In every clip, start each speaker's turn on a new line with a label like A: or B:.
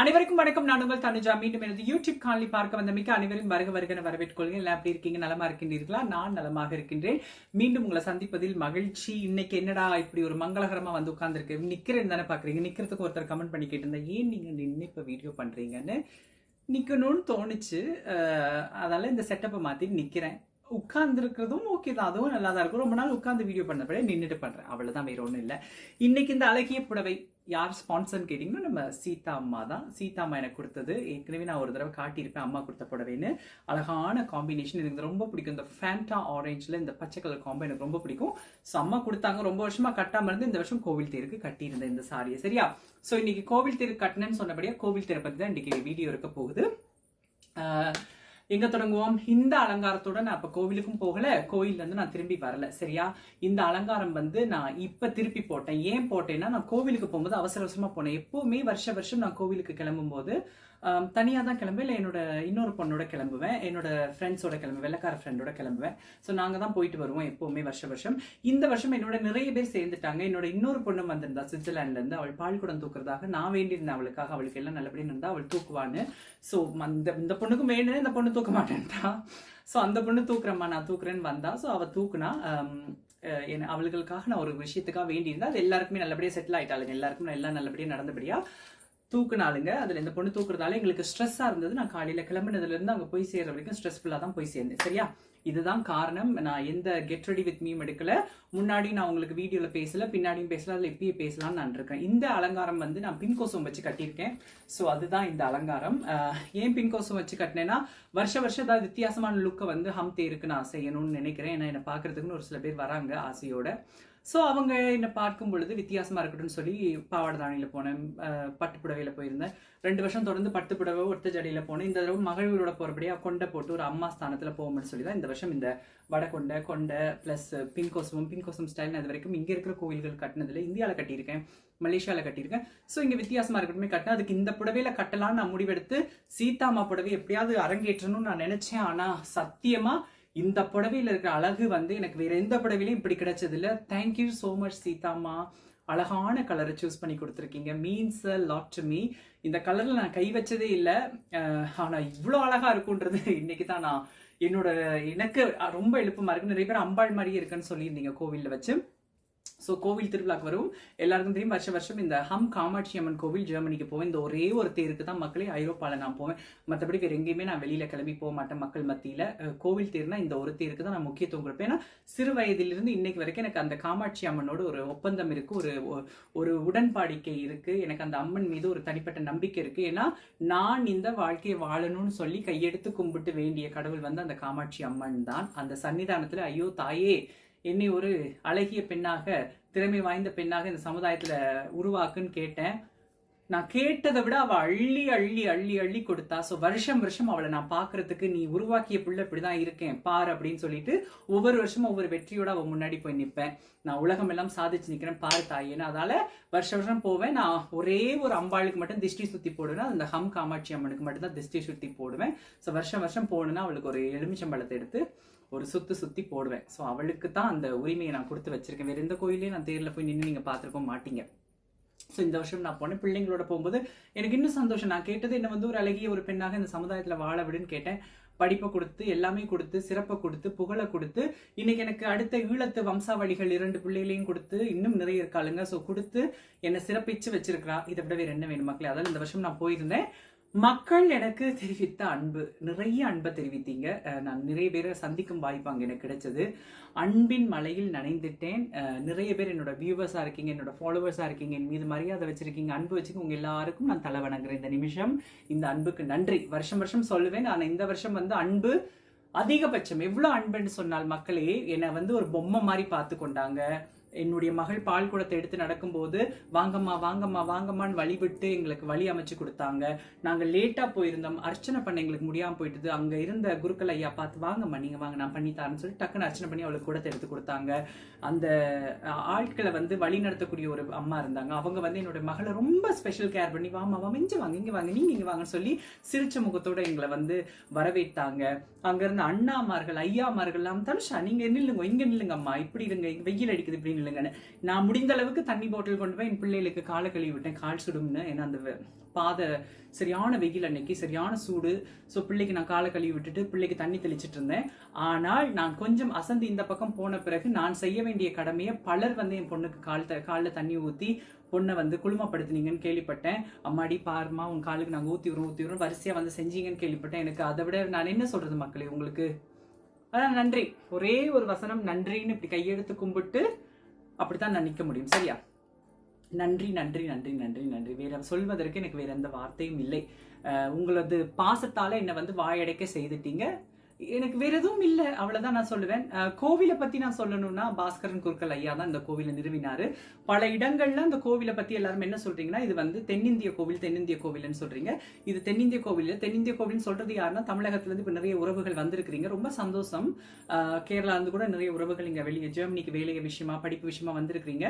A: அனைவருக்கும் வணக்கம். நான் உங்கள் தனுஜா. மீண்டும் எனது யூடியூப் காணொலி பார்க்க வந்த மிக்க அனைவரும் வருக வருகன வரவேற்கொள்கிறேன் எல்லாம் எப்படி இருக்கீங்க? நலமா இருக்கின்றீர்களா? நான் நலமாக இருக்கின்றேன். மீண்டும் உங்களை சந்திப்பதில் மகிழ்ச்சி. இன்னைக்கு என்னடா இப்படி ஒரு மங்களகரமா வந்து உட்கார்ந்துருக்கு? நிக்கிறேன்னு தானே பாக்குறீங்க நிக்கிறதுக்கு ஒருத்தர் கமெண்ட் பண்ணி கேட்டிருந்தேன் ஏன் நீங்க நின்று இப்ப வீடியோ பண்றீங்கன்னு? நிக்கணும்னு தோணுச்சு. அதால இந்த செட்டப்பை மாத்தி நிக்கிறேன். உட்கார்ந்துருக்கிறதும் ஓகே தான். அதுவும் நல்லா தான் இருக்கும். ரொம்ப நாள் உட்காந்து வீடியோ பண்ணப்பட நின்றுட்டு பண்றேன். அவ்வளவுதான் வேற ஒன்றும் இல்லை. இன்னைக்கு இந்த அழகிய புடவை யார் ஸ்பான்சர்னு கேட்டிங்கன்னா நம்ம சீதா அம்மா தான். சீதா அம்மா எனக்கு கொடுத்தது. ஏற்கனவே நான் ஒரு தடவை காட்டியிருப்பேன் அம்மா கொடுத்த புடவைன்னு. அழகான காம்பினேஷன் எனக்கு ரொம்ப பிடிக்கும். இந்த ஃபேண்டா ஆரேஞ்சில் இந்த பச்சை கலர் காம்போ எனக்கு ரொம்ப பிடிக்கும். ஸோ அம்மா கொடுத்தாங்க. ரொம்ப வருஷமாக கட்டாமல் இருந்து இந்த வருஷம் கோவில் தேருக்கு கட்டியிருந்தேன் இந்த சாரியை சரியா? ஸோ இன்னைக்கு கோவில் தேருக்கு கட்டினேன்னு சொன்னபடியா கோவில் தேரை பற்றி தான் இன்னைக்கு வீடியோ இருக்க போகுது. எங்க தொடங்குவோம்? இந்த அலங்காரத்தோட நான் இப்ப கோவிலுக்கும் போகல கோயில்ல இருந்து நான் திரும்பி வரல. சரியா? இந்த அலங்காரம் வந்து நான் இப்ப திருப்பி போட்டேன். ஏன் போட்டேன்னா நான் கோவிலுக்கு போகும்போது அவசர அவசரமா போனேன். எப்பவுமே வருஷ வருஷம் நான் கோவிலுக்கு கிளம்பும் போது தனியாக தான் கிளம்புவேன். இல்லை என்னோட இன்னொரு பொண்ணோட கிளம்புவேன். என்னோட ஃப்ரெண்ட்ஸோட கிளம்புவேன். வெள்ளக்கார ஃப்ரெண்டோட கிளம்புவேன். ஸோ நாங்கள் தான் போயிட்டு வருவோம் எப்போவுமே வருஷ வருஷம். இந்த வருஷம் என்னோட நிறைய பேர் சேர்ந்துட்டாங்க. என்னோட இன்னொரு பொண்ணு வந்திருந்தா சுவிட்சர்லாண்ட்லேருந்து அவள் பால் குடம் தூக்குறதாக நான் வேண்டியிருந்தேன். அவளுக்காக அவளுக்கு எல்லாம் நல்லபடியாக இருந்தால் அவள் தூக்குவான்னு. ஸோ அந்த இந்த பொண்ணுக்கும் வேணும்னு இந்த பொண்ணு தூக்க மாட்டேன்ட்டா ஸோ அந்த பொண்ணு தூக்குறம்மா நான் தூக்குறேன்னு வந்தா. ஸோ அவள் தூக்குனா ஆம், அவளுக்காக என்ன அவளுகளுக்காக நான் ஒரு விஷயத்துக்காக வேண்டியிருந்தா அது எல்லாருக்குமே நல்லபடியாக செட்டில் ஆயிட்டாளுங்க. எல்லாருக்குமே எல்லாம் நல்லபடியாக நடந்தபடியா தூக்குனாலுங்க அதில் இந்த பொண்ணு தூக்குறதால எங்களுக்கு ஸ்ட்ரெஸ்ஸாக இருந்தது. நான் காலையில் கிளம்புனதுலேருந்து அங்கே போய் சேர்ற வரைக்கும் ஸ்ட்ரெஸ்ஃபுல்லாக தான் போய் சேர்ந்தேன். சரியா? இதுதான் காரணம். நான் எந்த கெட் ரெடி வித் மீம் எடுக்கல. முன்னாடி நான் உங்களுக்கு வீடியோவில் பேசல பின்னாடியும் பேசல அதில் இப்பயே பேசலாம்னு நான் இருக்கேன். இந்த அலங்காரம் வந்து நான் பின்கோசம் வச்சு கட்டியிருக்கேன். ஸோ அதுதான் இந்த அலங்காரம். ஏன் பின்கோசம் வச்சு கட்டினேன்னா வருஷ வருஷம் ஏதாவது வித்தியாசமான லுக்கை வந்து ஹம் தேருக்கு நான் செய்யணும்னு நினைக்கிறேன். ஏன்னா என்னை பார்க்கறதுக்குன்னு ஒரு சில பேர் வராங்க ஆசையோட. ஸோ அவங்க என்னை பார்க்கும் பொழுது வித்தியாசமாக இருக்கட்டும்னு சொல்லி பாவாடை தாணியில் போனேன். பட்டு புடவையில் போயிருந்தேன். ரெண்டு வருஷம் தொடர்ந்து பட்டு புடவை ஒருத்த ஜடியில் போனேன். இந்த தடவை மகளிரோட போகிறபடியாக கொண்டை போட்டு ஒரு அம்மா ஸ்தானத்தில் போகும்னு சொல்லி தான் இந்த வருஷம் இந்த வடை கொண்டை கொண்டை பின்கோசமும் பின்கோசம் பின்கோசம் ஸ்டைல் அது வரைக்கும் இங்கே இருக்கிற கோயில்கள் கட்டினதில் இந்தியாவில் கட்டியிருக்கேன். மலேசியாவில் கட்டியிருக்கேன். ஸோ இங்கே வித்தியாசமாக இருக்கட்டுமே கட்டினேன் அதுக்கு இந்த புடவையில் கட்டலாம்னு நான் முடிவெடுத்து சீதாமா புடவை எப்படியாவது அரங்கேற்றணும்னு நான் நினச்சேன். ஆனால் சத்தியமாக இந்த புடவையில் இருக்கிற அழகு வந்து எனக்கு வேற எந்த புடவையிலையும் இப்படி கிடைச்சதில்ல. Thank you so much Seethamma அழகான கலரை சூஸ் பண்ணி கொடுத்துருக்கீங்க. மீன்ஸ் லாட் டு மீ இந்த கலரில் நான் கை வச்சதே இல்லை. ஆனால் இவ்வளோ அழகாக இருக்குன்றது இன்னைக்கு தான் நான் என்னோட எனக்கு ரொம்ப எழுப்பமாக இருக்கு நிறைய பேர் அம்பாள் மாதிரியே இருக்குன்னு சொல்லியிருந்தீங்க கோவிலில் வச்சு. ஸோ கோவில் திருவிழாக்கு வரும். எல்லாருக்கும் தெரியும் வருஷம் வருஷம் இந்த ஹம் காமாட்சி அம்மன் கோவில் ஜெர்மனிக்கு போவேன். இந்த ஒரே ஒரு தேருக்கு தான் மக்களே ஐரோப்பாவில் நான் போவேன். மற்றபடி வேறு எங்கேயுமே நான் வெளியில் கிளம்பி போக மாட்டேன் மக்கள் மத்தியில். கோவில் தேர்னா இந்த ஒரு தேருக்கு தான் நான் முக்கியத்துவம் கொடுப்பேன். ஏன்னா சிறு வயதிலிருந்து இன்னைக்கு வரைக்கும் எனக்கு அந்த காமாட்சி அம்மனோட ஒரு ஒப்பந்தம் இருக்குது ஒரு ஒரு உடன்பாடிக்கை இருக்குது எனக்கு அந்த அம்மன் மீது ஒரு தனிப்பட்ட நம்பிக்கை இருக்குது ஏன்னா நான் இந்த வாழ்க்கையை வாழணும்னு சொல்லி கையெடுத்து கும்பிட்டு வேண்டிய கடவுள் வந்து அந்த காமாட்சி அம்மன் தான். அந்த சன்னிதானத்தில் ஐயோ தாயே என்னை ஒரு அழகிய பெண்ணாக திறமை வாய்ந்த பெண்ணாக இந்த சமுதாயத்தில் உருவாக்குன்னு கேட்டேன். நான் கேட்டதை விட அவள் அள்ளி அள்ளி அள்ளி அள்ளி கொடுத்தா. ஸோ வருஷம் வருஷம் அவளை நான் பார்க்கறதுக்கு நீ உருவாக்கிய பிள்ளை இப்படிதான் இருக்கேன் பார் அப்படின்னு சொல்லிட்டு ஒவ்வொரு வருஷமும் ஒவ்வொரு வெற்றியோட அவள் முன்னாடி போய் நிற்பேன் நான் உலகம் எல்லாம் சாதிச்சு நிற்கிறேன் பாரு தாயேன்னு அதால வருஷம் வருஷம் போவேன். நான் ஒரே ஒரு அம்பாளுக்கு மட்டும் திஷ்டி சுத்தி போடுவேன். அந்த ஹம் காமாட்சி அம்மனுக்கு மட்டும் தான் திஷ்டி சுத்தி போடுவேன். ஸோ வருஷம் வருஷம் போகணுன்னா அவளுக்கு ஒரு எலுமிச்சம்பழத்தை எடுத்து ஒரு சுத்து சுத்தி போடுவேன். ஸோ அவளுக்கு தான் அந்த உரிமையை நான் கொடுத்து வச்சிருக்கேன். வேற எந்த கோயிலையும் நான் தேர்ல போய் நின்று நீங்க பார்த்துருக்க மாட்டீங்க. ஸோ இந்த வருஷம் நான் போனேன். பிள்ளைங்களோட போகும்போது எனக்கு இன்னும் சந்தோஷம். நான் கேட்டது என்ன வந்து ஒரு அழகிய ஒரு பெண்ணாக இந்த சமுதாயத்தில் வாழ விடுன்னு கேட்டேன். படிப்பை கொடுத்து எல்லாமே கொடுத்து சிறப்பை கொடுத்து புகழை கொடுத்து இன்னைக்கு எனக்கு அடுத்த ஈழத்து வம்சாவளிகள் இரண்டு பிள்ளைகளையும் கொடுத்து இன்னும் நிறைய இருக்காளுங்க. ஸோ கொடுத்து என்னை சிறப்பிச்சு வச்சிருக்கிறா. இதை விட வேற என்ன வேணும் மக்களே? அதாவது இந்த வருஷம் நான் போயிருந்தேன். மக்கள் எனக்கு தெரிவித்த அன்பு நிறைய அன்பை தெரிவித்தீங்க. நான் நிறைய பேரை சந்திக்கும் வாய்ப்பு அங்கே எனக்கு கிடைச்சது. அன்பின் மலையில் நனைந்துட்டேன். நிறைய பேர் என்னோட வியூவர்ஸாக இருக்கீங்க என்னோட ஃபாலோவர்ஸாக இருக்கீங்க என் மீது மரியாதை வச்சிருக்கீங்க அன்பு வச்சுக்க உங்கள் எல்லாருக்கும் நான் தலை வணங்குறேன் இந்த நிமிஷம். இந்த அன்புக்கு நன்றி. வருஷம் வருஷம் சொல்லுவேன். ஆனால் இந்த வருஷம் வந்து அன்பு அதிகபட்சம். எவ்வளோ அன்புன்னு சொன்னால் மக்களே என்னை வந்து ஒரு பொம்மை மாதிரி பார்த்து கொண்டாங்க. என்னுடைய மகள் பால் குடத்தை எடுத்து நடக்கும்போது வாங்கம்மா வாங்கம்மா வாங்கம்மான்னு வழி விட்டு எங்களுக்கு வழி அமைச்சு கொடுத்தாங்க. நாங்கள் லேட்டாக போயிருந்தோம். அர்ச்சனை பண்ண எங்களுக்கு முடியாமல் போயிட்டுது. அங்கே இருந்த குருக்கள் ஐயா பார்த்து வாங்கம்மா நீங்கள் வாங்க நான் பண்ணி தரேன்னு சொல்லி டக்குன்னு அர்ச்சனை பண்ணி அவளுக்கு குடத்தை எடுத்து கொடுத்தாங்க. அந்த ஆட்களை வந்து வழி நடத்தக்கூடிய ஒரு அம்மா இருந்தாங்க. அவங்க வந்து என்னோட மகளை ரொம்ப ஸ்பெஷல் கேர் பண்ணி வாமா வாமா இங்க வாங்க இங்கே வாங்க நீங்கள் இங்கே வாங்கன்னு சொல்லி சிரிச்ச முகத்தோட எங்களை வந்து வரவேற்றாங்க. அங்க இருந்த அண்ணாமார்கள் ஐயாமார்கள்லாம் தனுஷா நீங்கள் நில்லுங்க இங்கே நில்லுங்கம்மா. இப்படி இருங்க வெயில் அடிக்குது இப்படி நில்லுங்க நான் முடிந்த அளவுக்கு தண்ணி பாட்டில் கொண்டு போய் என் பிள்ளைகளுக்கு காலை கழுவி விட்டேன் கால் சுடும்னு. ஏன்னா அந்த பாதை பாத சரியான வெயில் அன்னைக்கு சரியான சூடு. ஸோ பிள்ளைக்கு நான் காலை கழுவி விட்டுட்டு பிள்ளைக்கு தண்ணி தெளிச்சிட்டு இருந்தேன். ஆனால் நான் கொஞ்சம் அசந்து இந்த பக்கம் போன பிறகு நான் செய்ய வேண்டிய கடமையை பலர் வந்து என் பொண்ணுக்கு கால் த காலில் தண்ணி ஊற்றி பொண்ணை வந்து குளுமப்படுத்துனீங்கன்னு கேள்விப்பட்டேன். அம்மாடி பாருமா உன் காலுக்கு நாங்கள் ஊற்றி விடுறோம் ஊற்றி விடுறோம் வரிசையாக வந்து செஞ்சீங்கன்னு கேள்விப்பட்டேன். எனக்கு அதை விட நான் என்ன சொல்கிறது மக்களே உங்களுக்கு? அதான் நன்றி. ஒரே ஒரு வசனம் நன்றின்னு இப்படி கையெடுத்து கும்பிட்டு அப்படித்தான் நான் நிற்க முடியும். சரியா? நன்றி நன்றி நன்றி நன்றி நன்றி. வேற சொல்வதற்கு எனக்கு வேற எந்த வார்த்தையும் இல்லை. உங்களது பாசத்தால என்னை வந்து வாயடைக்க செய்துட்டீங்க. எனக்கு வேற எதுவும் இல்லை. அவ்வளவுதான் நான் சொல்லுவேன். கோவிலை பத்தி நான் சொல்லணும்னா பாஸ்கரன் குருக்கள் ஐயா தான் இந்த கோவிலை நிறுவினாரு. பல இடங்கள்ல அந்த கோவிலை பத்தி எல்லாரும் என்ன சொல்றீங்கன்னா இது வந்து தென்னிந்திய கோவில் தென்னிந்திய கோவில்னு சொல்றீங்க. இது தென்னிந்திய கோவில் தென்னிந்திய கோவில்னு சொல்றது யாருன்னா தமிழகத்துல இருந்து இப்ப நிறைய உறவுகள் வந்திருக்கிறீங்க. ரொம்ப சந்தோஷம். கேரளா இருந்து கூட நிறைய உறவுகள் இங்க வெளியே ஜெர்மனிக்கு வேலை விஷயமா படிப்பு விஷயமா வந்திருக்கிறீங்க.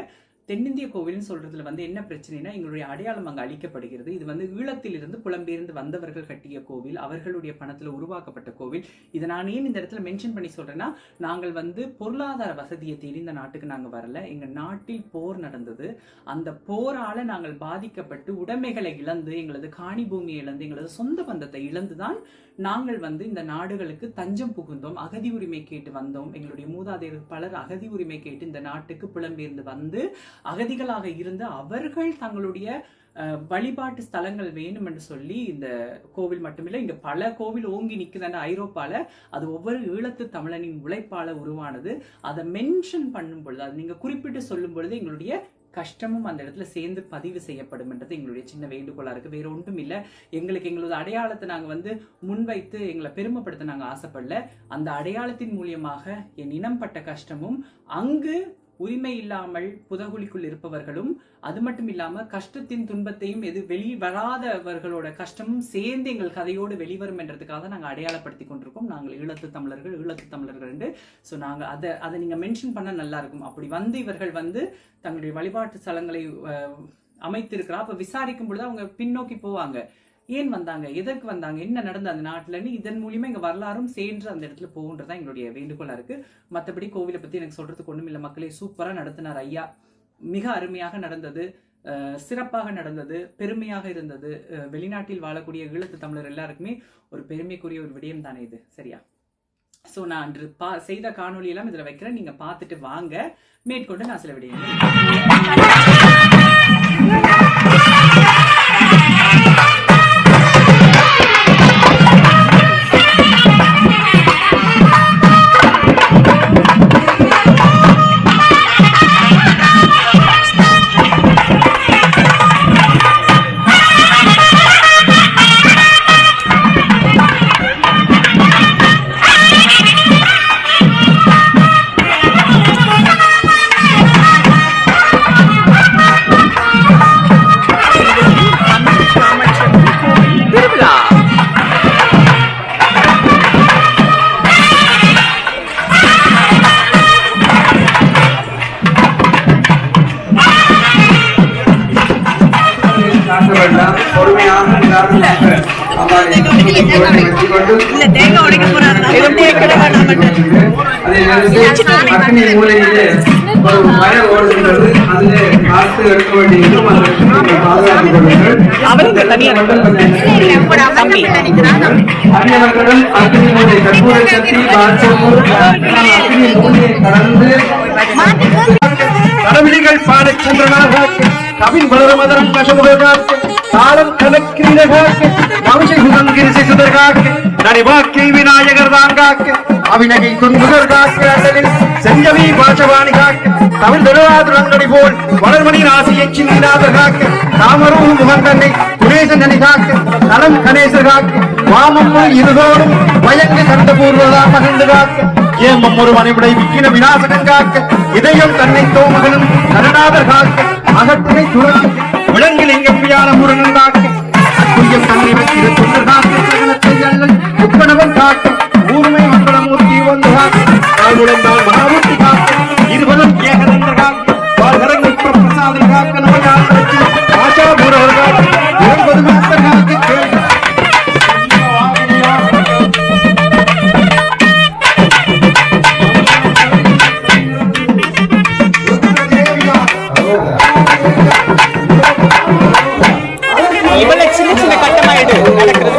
A: தென்னிந்திய கோவில்னு சொல்றதுல வந்து என்ன பிரச்சனைனா எங்களுடைய அடையாளம் அங்கே அளிக்கப்படுகிறது. இது வந்து ஈழத்திலிருந்து புலம்பெயர்ந்து வந்தவர்கள் கட்டிய கோவில் அவர்களுடைய பணத்துல உருவாக்கப்பட்ட கோவில். இதை நான் ஏன் இந்த இடத்துல மென்ஷன் பண்ணி சொல்றேன்னா நாங்கள் வந்து பொருளாதார வசதியை தேடி இந்த நாட்டுக்கு நாங்க வரல. எங்க நாட்டில் போர் நடந்தது. அந்த போரால நாங்கள் பாதிக்கப்பட்டு உடைமைகளை இழந்து எங்களது காணி பூமியை இழந்து எங்களது சொந்த பந்தத்தை இழந்துதான் நாங்கள் வந்து இந்த நாடுகளுக்கு தஞ்சம் புகுந்தோம் அகதி உரிமை கேட்டு வந்தோம். எங்களுடைய மூதாதையர்கள் பலர் அகதி உரிமை கேட்டு இந்த நாட்டுக்கு புலம்பெயர்ந்து வந்து அகதிகளாக இருந்து அவர்கள் தங்களுடைய அஹ், வழிபாட்டு ஸ்தலங்கள் வேணும் என்று சொல்லி இந்த கோவில் மட்டுமில்லை இங்க பல கோவில் ஓங்கி நிக்குதுன்னு ஐரோப்பால. அது ஒவ்வொரு ஈழத்து தமிழனின் உழைப்பால உருவானது. அதை மென்ஷன் பண்ணும் பொழுது அது நீங்க குறிப்பிட்டு சொல்லும் பொழுது எங்களுடைய கஷ்டமும் அந்த இடத்துல சேர்ந்து பதிவு செய்யப்படும் என்றது எங்களுடைய சின்ன வேண்டுகோளா இருக்கு. வேற ஒன்றும் இல்ல. எங்களுக்கு எங்களோட அடையாளத்தை நாங்க வந்து முன்வைத்து எங்களை பெருமைப்படுத்த நாங்க ஆசைப்படல. அந்த அடையாளத்தின் மூலியமாக என் இனம் பட்ட கஷ்டமும் அங்கு உரிமை இல்லாமல் புதகுலிக்குள் இருப்பவர்களும் அது மட்டும் இல்லாம கஷ்டத்தின் துன்பத்தையும் எது வெளி வராதவர்களோட கஷ்டமும் சேர்ந்து எங்கள் கதையோடு வெளிவரும் என்றதுக்காக நாங்கள் அடையாளப்படுத்தி கொண்டிருக்கோம். நாங்கள் ஈழத்து தமிழர்கள் ஈழத்து தமிழர்கள் என்று. ஸோ நாங்கள் அதை அதை நீங்க மென்ஷன் பண்ண நல்லா இருக்கும். அப்படி வந்து இவர்கள் வந்து தங்களுடைய வழிபாட்டு ஸ்தலங்களை அமைத்திருக்கிறா அப்ப விசாரிக்கும் பொழுது அவங்க பின்னோக்கி போவாங்க. ஏன் வந்தாங்க? எதற்கு வந்தாங்க? என்ன நடந்தது அந்த நாட்டுலன்னு இதன் மூலியமா எங்க வரலாறும் சேர்ந்து அந்த இடத்துல போகுன்றதான் எங்களுடைய வேண்டுகோளா இருக்கு. மத்தபடி கோவிலை பத்தி எனக்கு சொல்றதுக்கு ஒண்ணும் இல்லை. மக்களே சூப்பரா நடத்தினார் ஐயா. மிக அருமையாக நடந்தது. சிறப்பாக நடந்தது. பெருமையாக இருந்தது. வெளிநாட்டில் வாழக்கூடிய ஈழத்து தமிழர் எல்லாருக்குமே ஒரு பெருமைக்குரிய ஒரு விடயம் தானே இது. சரியா? ஸோ நான் அன்று பா செய்த காணொலி எல்லாம் இதில் வைக்கிறேன். நீங்க பார்த்துட்டு வாங்க. மேற்கொண்டு நான் சில விடயங்கள்.
B: இல்ல தேங்காய் உடைக்க
C: ஒரு மரம் ஓடுகின்றது எடுக்க பாதுகாத்துக் கொள்ளுங்கள்
A: அவருக்கு
C: அந்நியவர்களும் அக்னி மூலை கற்பூர சக்தி அக்னி மூலையை கடந்து
D: பாடச் சென்றனாக. கவின் வளரமதரம் கசமுககாக்க தாளம் கணக்கிரினகாக்க நவசை சுதங்கிரிசை சுதர்காக்க நடிவாக்கை விநாயகர் தாங்காக்க அவிநகை துன்புகர் காக்க அண்ணலில் செஞ்சவி பாஷவாணி காக்க தமிழ் திருவாதுரங்கடி போல் வளர்மணி ராசியை சின்னினாத காக்க தாமரூ முகந்தன்னை குணேசன் நனி காக்க நலம் கணேசர் காக்க வாமம்முள் இருதோடும் பயங்கு கண்ட பூர்வதா மகிழ்ந்து காக்க ஏமம் ஒரு மனைவிடை விக்கின விநாசகன் காக்க இதயம் தன்னை தோமகனும் இவ்வளவு
A: சின்ன
C: சின்ன கட்டமா எடு நடக்கிறது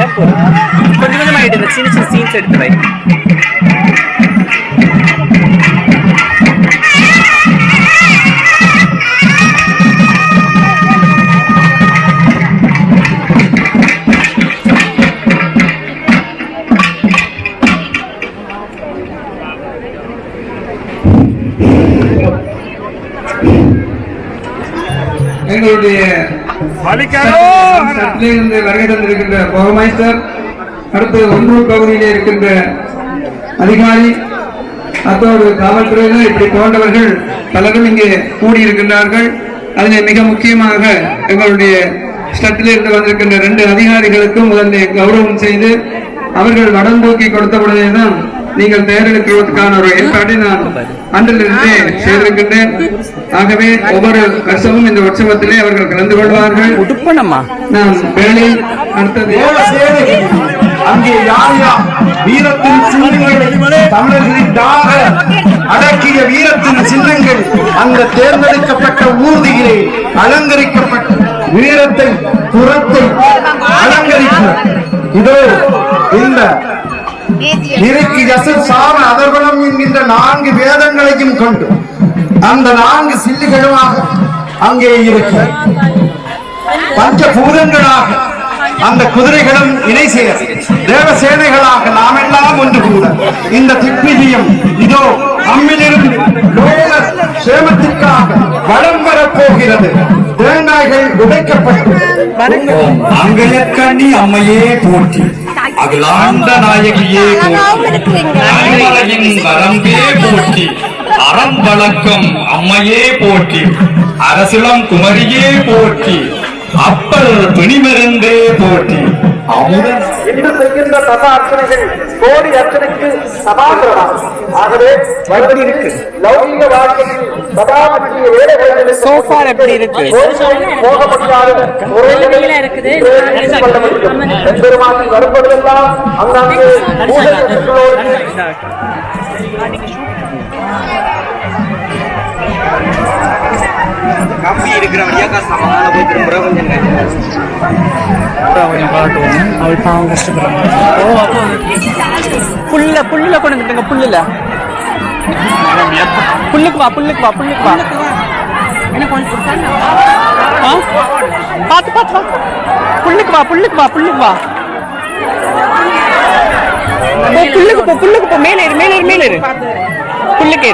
A: இன்னும் இல்ல போதும். கொஞ்சம் கொஞ்சம் ஆயிட்டு சின்ன சின்ன சீன்ஸ் எடுத்து வை.
C: எங்களுடைய சட்டிலிருந்து வருகை தந்திருக்கின்ற போகமைஸ்டர் அடுத்து ஒன்றூர் பகுதியிலே இருக்கின்ற அதிகாரி அத்தோடு காவல்துறையினர் இப்படி போன்றவர்கள் பலரும் இங்கே கூடியிருக்கின்றார்கள். அதில் மிக முக்கியமாக எங்களுடைய ஸ்டட்டிலிருந்து வந்திருக்கின்ற ரெண்டு அதிகாரிகளுக்கும் முதலில் கௌரவம் செய்து அவர்கள் வடம் தூக்கி கொடுத்த உடனேதான் நீங்கள் தேர்ந்தெடுக்கிறதுக்கான ஒரு ஏற்பாட்டை நான் அன்றிலிருந்தே செய்திருக்கின்றேன். ஆகவே ஒவ்வொரு வருஷமும் இந்த உற்சவத்திலே அவர்கள் கலந்து கொள்வார்கள். நாம் வேலை அடுத்தது
D: அங்கே யார் யார்? வீரத்தின் சின்னங்கள் தமிழர்களின் தாக அடக்கிய வீரத்தின் சின்னங்கள் அந்த தேர்ந்தெடுக்கப்பட்ட ஊர்தியிலே அலங்கரிக்கப்பட்ட வீரத்தை புறத்தை அலங்கரிக்கும். இதோ இந்த இருக்கு யசர் சாம அதர்வனம் என்கின்ற நான்கு வேதங்களையும் கொண்டு அந்த நான்கு சில்லுகளுமாக அங்கே இருக்கு பஞ்சபூதங்களாக அந்த குதிரைகளும் இணை சேர தேவசேனைகளாக நாம் எல்லாம் ஒன்று கூட. இந்த திப்பிதியம் இதோ நம்மிலிருந்து லோக சேமத்திற்காக வளம் வரப் போகிறது தேங்காய்கள் உடைக்கப்பட்டு
B: அங்கையக்கண்ணி அம்மையே போற்றி. அகிலாண்ட நாயகியே போற்றி. வரம்பே போற்றி. அறம் வழக்கம் அம்மையே போற்றி. அரசிலம் குமரியே போற்றி. அப்பல் பிணிமருந்தே போற்றி. அமுதன்.
D: இன்று செய்கின்ற சபா அர்ச்சனைகள் கோடி அர்ச்சனைக்கு ஆகவே மறுபடி இருக்கு. லௌகிக வாழ்க்கையில் பற்றிய
A: சோஃபா எப்படி இருக்கு?
D: போக முடியாத ஒரே நிலையில்
E: இருக்குது.
D: கொள்ள முடியும். எம்பெருமானின்
B: கம்பி இருக்கிறவடியா சமாதான போய் திரும்புற கொஞ்சம்
A: அவள் பாவம் கஷ்டப்படுறாங்க. ஓ அப்போ புல்ல புல்லுல கொண்டு வந்துட்டுங்க புல்லுல. புல்லுக்கு வா புல்லுக்கு வா புல்லுக்கு வா. ஆ? பாத்து பாத்து வா புல்லுக்கு வா புல்லுக்கு வா புல்லுக்கு வா. போ, புல்லுக்கு போ புல்லுக்கு போ. மேலே ஏறு மேலே ஏறு மேலே ஏறு. புல்லுக்கு?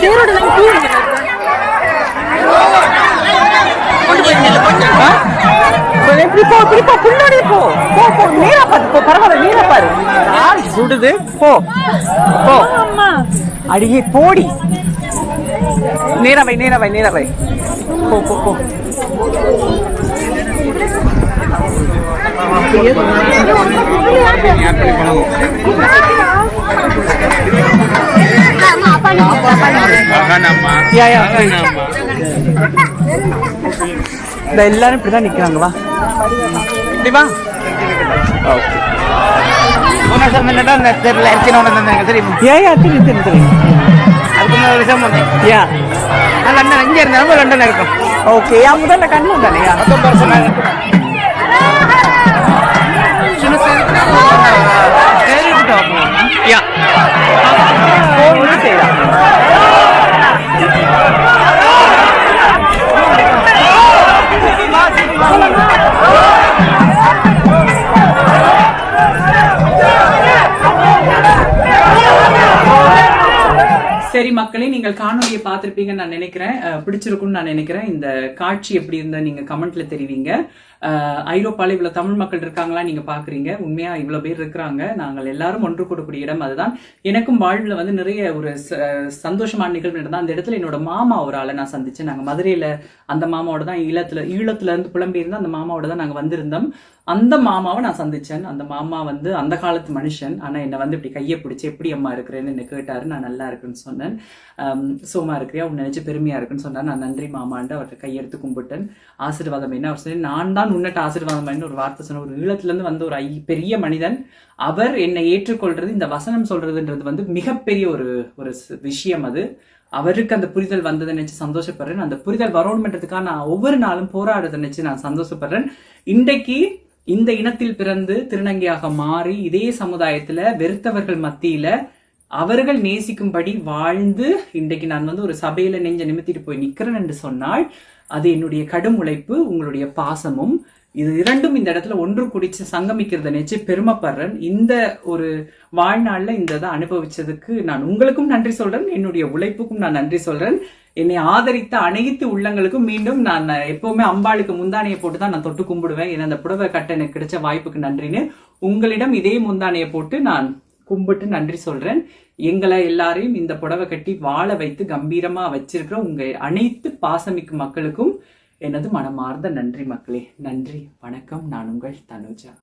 A: கொஞ்சம் இப்படி போ இப்படி போ புல்லோடய போ போ போ நேரா பாரு போ பரவாயில்ல பாரு சுடுது போ போ அடியே போடி நேரா வை நேரா போ போ போ. இந்த எல்லாரும் இப்படிதான் நிக்கிறாங்க வா. இப்படி வா. யா யா தெரியும் தெரியும் தெரியும் யா. ஓகே யா முதல்ல கண்ணு தானே யா. யா. சரி மக்களே நீங்கள் காணொலியை பார்த்துருப்பீங்கன்னு நான் நினைக்கிறேன். பிடிச்சிருக்கும்னு நான் நினைக்கிறேன். இந்த காட்சி எப்படி இருந்தா நீங்க கமெண்ட்ல தெரிவிங்க. அஹ், ஐரோப்பால இவ்வளவு தமிழ் மக்கள் இருக்காங்களா நீங்க பாக்குறீங்க. உண்மையா இவ்வளவு பேர் இருக்கிறாங்க. நாங்கள் எல்லாரும் ஒன்று கூடக்கூடிய இடம் அதுதான். எனக்கும் வாழ்வுல வந்து நிறைய ஒரு சந்தோஷமான நிகழ்வு நடந்தா அந்த இடத்துல என்னோட மாமா ஒரு ஆளை நான் சந்திச்சேன். நாங்க மதுரையில அந்த மாமாவோட தான் ஈழத்துல ஈழத்துல இருந்து புலம்பெயர்ந்து அந்த மாமாவோட தான் நாங்க வந்திருந்தோம். அந்த மாமாவை நான் சந்திச்சேன். அந்த மாமா வந்து அந்த காலத்து மனுஷன். ஆனால் என்னை வந்து இப்படி கையை பிடிச்சி எப்படி அம்மா இருக்கிறேன்னு என்னை கேட்டாரு. நான் நல்லா இருக்குன்னு சொன்னேன். சோமா இருக்கிறியா? உன்னை நினச்சி பெருமையாக இருக்குன்னு சொன்னார். நான் நன்றி மாமான்ட்டு அவர்கிட்ட கையெடுத்து கும்பிட்டேன். ஆசீர்வாதம் என்ன? அவர் சொல்லி நான் தான் உன்னிட்ட ஆசீர்வாதம் என்ன ஒரு வார்த்தை சொன்ன ஒரு ஈழத்துலேருந்து வந்த ஒரு ஐ பெரிய மனிதன். அவர் என்னை ஏற்றுக்கொள்றது இந்த வசனம் சொல்றதுன்றது வந்து மிகப்பெரிய ஒரு ஒரு விஷயம் அது. அவருக்கு அந்த புரிதல் வந்ததை நினைச்சு சந்தோஷப்படுறேன். அந்த புரிதல் வரணுன்றதுக்காக நான் ஒவ்வொரு நாளும் போராடுறதை நினைச்சு நான் சந்தோஷப்படுறேன். இன்றைக்கு இந்த இனத்தில் பிறந்து திருநங்கையாக மாறி இதே சமுதாயத்துல வெறுத்தவர்கள் மத்தியில அவர்கள் நேசிக்கும்படி வாழ்ந்து இன்றைக்கு நான் வந்து ஒரு சபையில நெஞ்ச நிமித்திட்டு போய் நிக்கிறேன் என்று சொன்னால் அது என்னுடைய கடும் உழைப்பு உங்களுடைய பாசமும். இது இரண்டும் இந்த இடத்துல ஒன்று குடிச்சு சங்கமிக்கிறத நினைச்சு பெருமைப்படுறேன். இந்த ஒரு வாழ்நாள்ல இந்த இதை அனுபவிச்சதுக்கு நான் உங்களுக்கும் நன்றி சொல்றேன். என்னுடைய உழைப்புக்கும் நான் நன்றி சொல்றேன். என்னை ஆதரித்த அனைத்து உள்ளங்களுக்கும் மீண்டும் நான் எப்பவுமே அம்பாளுக்கு முந்தானையை போட்டு தான் நான் தொட்டு கும்பிடுவேன். ஏன்னா அந்த புடவை கட்ட எனக்கு கிடைச்ச வாய்ப்புக்கு நன்றின்னு உங்களிடம் இதே முந்தானையை போட்டு நான் கும்பிட்டு நன்றி சொல்றேன். எங்களை எல்லாரையும் இந்த புடவை கட்டி வாழ வைத்து கம்பீரமா வச்சிருக்கிற உங்க அனைத்து பாசமிக்கு மக்களுக்கும் எனது மனமார்ந்த நன்றி மக்களே. நன்றி வணக்கம். நான் உங்கள் தனுஜா.